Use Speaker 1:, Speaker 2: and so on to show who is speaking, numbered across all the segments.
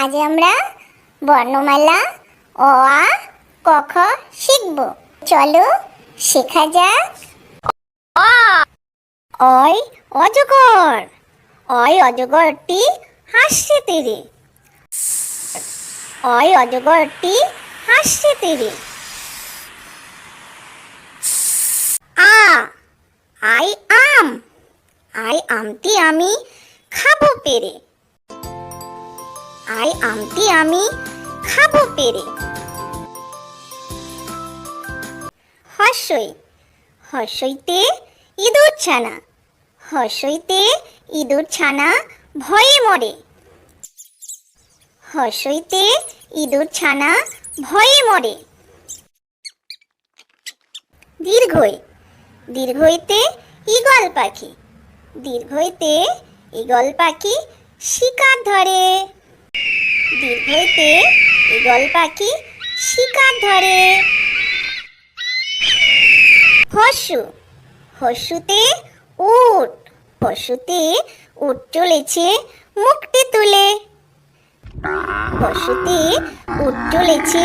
Speaker 1: আজ আমরা বর্ণমালা অ, আ, ক, খ শিখব। চলো শেখা যাক। অ, অয়, অজগর। অয়, অজগরটি হাসছে তীরে। অয়, অজগরটি হাসছে তীরে। আ আই আম। আই আমটি আমি খাব পেরে। আই আমটি আমি খাব পেরে। হর্ষই, হর্ষইতে ইঁদুর ছানা, হর্ষইতে ইঁদুর ছানা ভয়ে মরে। হর্ষইতে ইঁদুর ছানা ভয়ে মরে। দীর্ঘই, দীর্ঘইতে ঈগল পাখি, দীর্ঘইতে ঈগল পাখি শিকার ধরে। দীর্ঘইতে ঈগল পাখি শিকার ধরে। হস্যু হস্যুতে উট হস্যুতে উট চলেছে মুখটি তুলে। হস্যুতে উট চলেছে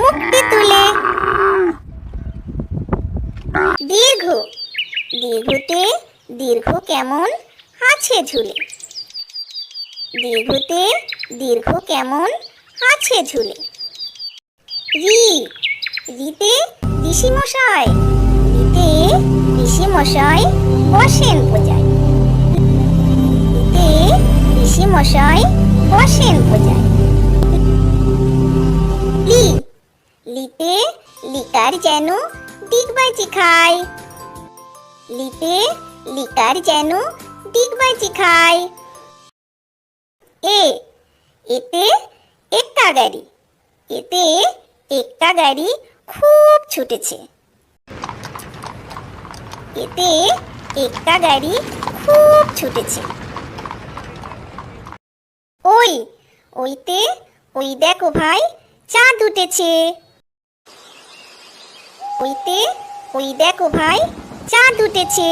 Speaker 1: মুখটি তুলে। দীর্ঘ, দীর্ঘতে দীর্ঘ কেমন আছে ঝুলে। দীর্ঘতে দীর্ঘ কেমন আছে ঝুলে? রি, রিতে মশাই ঋষি মশাই বসেন পূজায়। ঋষি মশাই বসেন পূজায়। লি, লিতে লিকার যেন ডিগবাজি খায়। লিতে লিকার যেন ডিগবাজি খায়। এ, এতে একটা গাড়ি, এতে একটা গাড়ি খুব ছুটেছে। এতে একটা গাড়ি খুব ছুটেছে। ওই, ওইতে, ওই দেখো ভাই, চাঁদ উঠেছে। ওইতে, ওই দেখো ভাই, চাঁদ উঠেছে।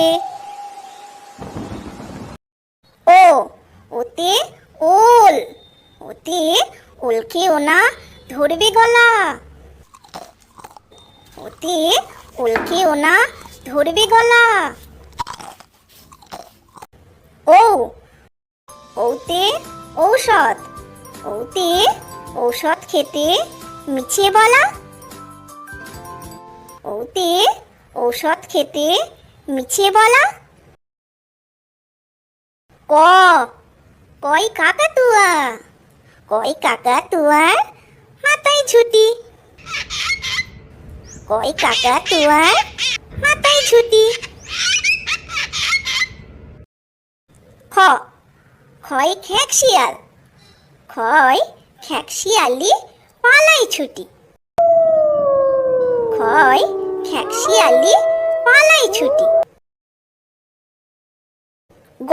Speaker 1: ও, ওতে ওল ওতে ওলকে ওনা ধরবে গলা। ওতে ওলকে ওনা ধরবে গলা। ও ওতে ঔষধ। ওতে ঔষধ খেতে মিছে বলা। ওতে ঔষধ খেতে মিছে বলা। ক। কই কাকাতুয়া কই কাকাতুয়ার মাথায় ছুটি। কই কাকাতুয়ার মাথায় ছুটি। খ। খয় খ্যাক শিয়াল। খয় খ্যাক শিয়ালি পালাই ছুটি। খয় খ্যাক শিয়ালি পালাই ছুটি। গ।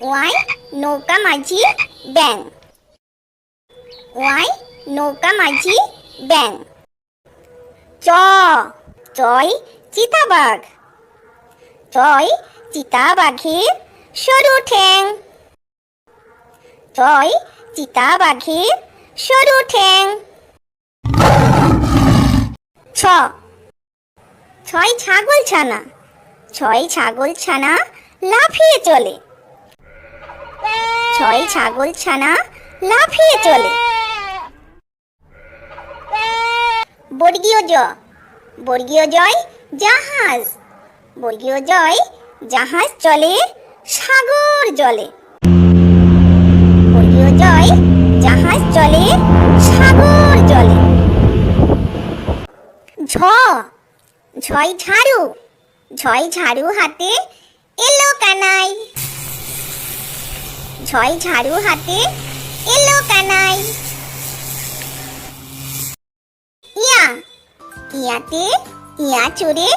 Speaker 1: ওয়াই, নৌকা মাঝি, ব্যাং। ওয়াই, নৌকা মাঝি, ব্যাং। চ চয় চিতাবাঘ। চয় চিতাবাঘের সরু ঠ্যাং। চয় চিতাবাঘের সরু ঠ্যাং। ছ, ছয় ছাগল ছানা ছয় ছাগল ছানা লাফিয়ে চলে। ছয় ছাগল ছানা লাফিয়ে চলে। বর্গীয় জ বর্গীয় জয়, জাহাজ। বর্গীয় জয়, জাহাজ চলে, সাগর জলে। বর্গীয় জয়, জাহাজ চলে, সাগর জলে। ঝ। ঝয় ঝাড়ু। ঝয় ঝাড়ু হাতে এলো কানাই। ঝয় ঝাড়ু হাতে এলো কানাই। ইয়া, ইয়াতে ইয়া চড়ে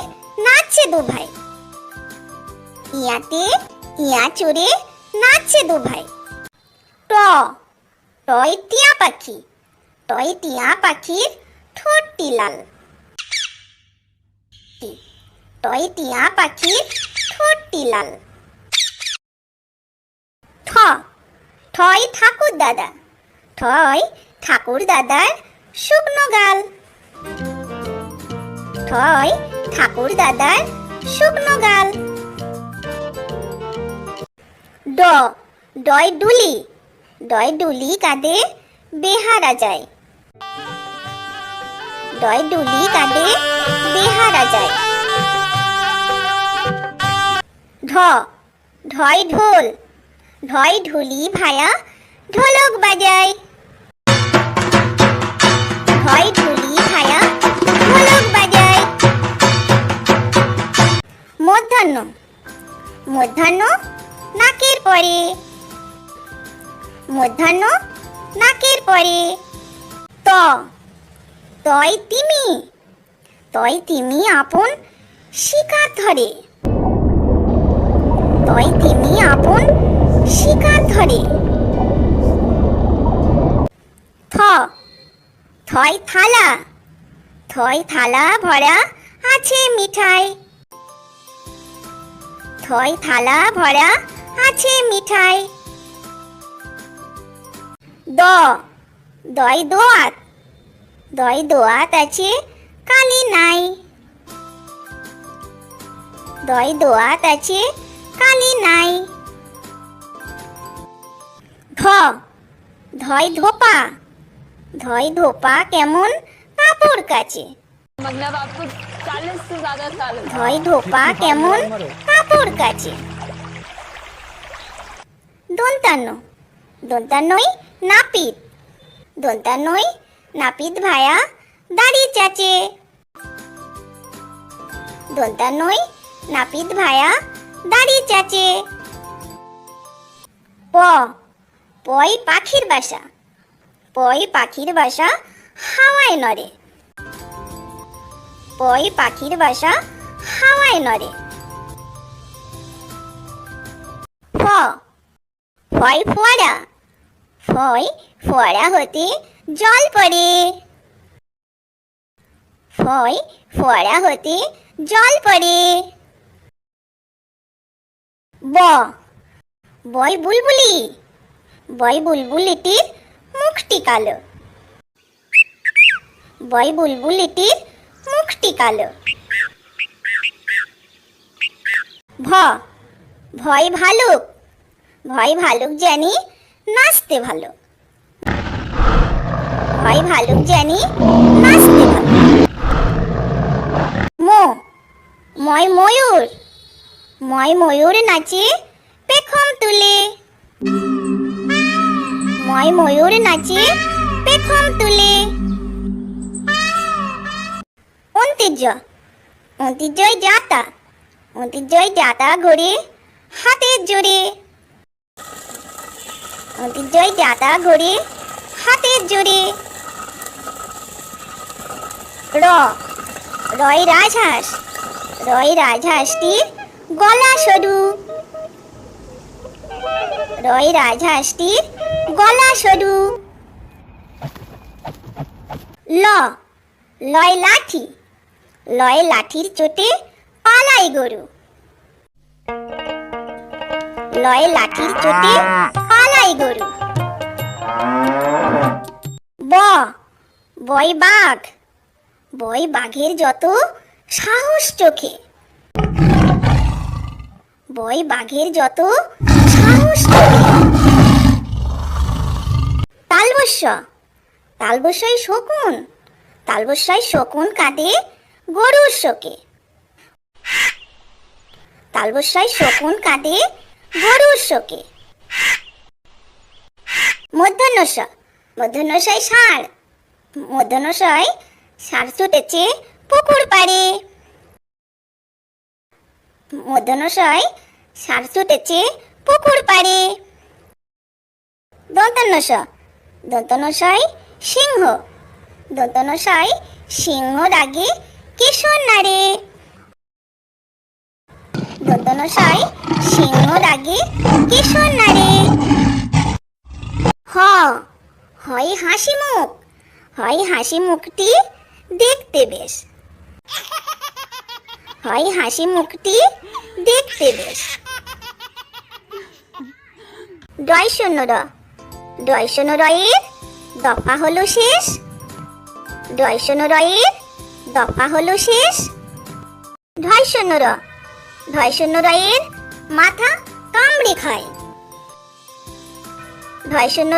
Speaker 1: নাচছে দু ভাই। ইয়াতে ইয়া চড়ে নাচছে দু ভাই। ট, টয় টিয়া পাখি, টয় টিয়া পাখির ঠোঁটটি লাল। টয় টিয়া পাখির ঠোঁটটি লাল। ঠ ঠয় ঠাকুর দাদা। ঠয় ঠাকুর দাদার শুকনো গাল। ঠয় ঠাকুর দাদার শুকনো গাল। ড ডয় ডুলি। ডয় ডুলি কাঁদে বেহারা যায়। ডয় ডুলি কাঁদে বেহারা যায়। ঢ ঢয় ঢোল। ঢয় ঢুলি ভায়া, ঢোলক বাজায়। ঢয় ঢুলি ভায়া, ঢোলক বাজায়। মধ্যাহ্ন। মধ্যাহ্ন নাকের পরে। মধ্যাহ্ন নাকের পরে। ত। তয় তিমি। তয় তিমি আপন শিকার ধরে। ধরে থ। থয় থালা। থয় থালা ভরা আছে মিঠাই। থয় থালা ভরা আছে মিঠাই। দ। দয় দোয়াত। দয় দোয়াত আছে কালি নাই। দয় দোয়াত আছে কালি নাই। খ ধয় ধোপা। ধয় ধোপা কেমন? কাপড়
Speaker 2: কাছে।
Speaker 1: ধয় ধোপা কেমন? কাপড় কাছে। দন্তান্ন। দন্তান্নই নাপিত। দন্তান্নই নাপিত ভায়া দাড়ি চাচে। দন্তান্নই নাপিত ভায়া দাড়ি চাচে। প। পয় পাখির বাসা। পয় পাখির বাসা হাওয়ায় নড়ে। পয় পাখির বাসা হাওয়ায় নড়ে। ফয় ফোয়ারা। ফয় ফোয়ারা হতে জল পড়ে। ফয় ফোয়ারা হতে জল পড়ে। ব। বয় বুলবুলি। বয় বুলবুলিটির মুখটি কালো। বয় বুলবুলিটির মুখটি কালো। ভ। ভয় ভালুক। ভয় ভালুক জানি নাচতে ভালো। ভয় ভালুক জানি নাচতে ভালো। ময় ময়ূর। ময় ময়ূর নাচে পেখম তুলে। ময় ময়ূর নাচে পেখম তুলে। ঐতিহ্য ঐতিহ্যই যাতা ঐতিহ্যই যাতা ঘুরে হাতের জোরে। ঐতিহ্যই যাতা ঘুরে হাতের জোরে। র, রয় রাজহাঁস, রয় রাজহাঁসটির গলা সরু। রয় রাজহাঁসটির গলা সরু। ল, লয় লাঠি। লয় লাঠির চোটে পালাই গরু। লয় লাঠির চোটে পালাই গরু। ব, বয় বাঘ। বয় বাঘের যত সাহস চোখে। বয় বাঘের যত সাহস চোখে। তালবস্য। তালবস্যই শকুন। তালবস্যায় শকুন কাঁদে গরুর শোকে। তালবস্যায় শকুন কাঁদে গরুর শোকে। মধ্যাহ্নস মধ্যাহ্নশয় ষাঁড়। মধ্যাহ্নশয় ষাঁড় ছুটেছে পুকুর পাড়ে। মধ্যাহ্নশয় ষাঁড় ছুটেছে পুকুর পাড়ে। দন্তান্নস দন্তনশয় সিংহ। দন্তনশয় সিংহর আগে কেশর নাড়ে দন্তনশয় সিংহর আগে কেশর নাড়ে হ, হয় হাসি মুখ। হয় হাসি মুখটি দেখতে বেশ। হয় হাসি মুখটি দেখতে বেশ। ডয় শূন্য র ডয় শূন্য রয়ের দফা হলো শেষ। ডয় শূন্য রয়ের দফা হলো শেষ। ঢয় শূন্য র ঢয় শূন্য মাথা কামড়ে খায়। শূন্য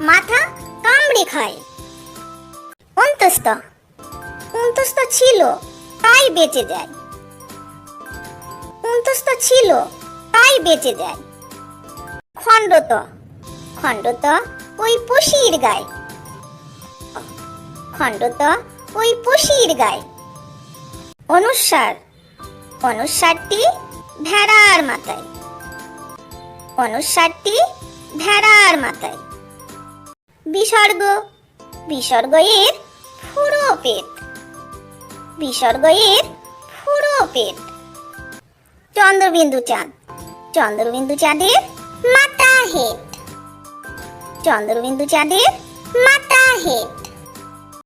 Speaker 1: মাথা কামড়ে খায়। অন্তস্থ অন্তস্থ ছিল, তাই বেঁচে যায়। অন্তস্থ ছিল, তাই বেঁচে যায়। খণ্ডত খণ্ডত ওই পশির গায়। খণ্ডত ওই পশির গায়। অনুস্বার অনুস্বারটি ভেড়ার মাথায়। অনুস্বারটি ভেড়ার মাথায়। বিসর্গ বিসর্গ এর ফুরো পেট। বিসর্গ এর ফুরো পেট। চন্দ্রবিন্দু চাঁদ, চন্দ্রবিন্দু চাঁদের মাথা হেট। চন্দ্রবিন্দু চাঁদের মাথা হেট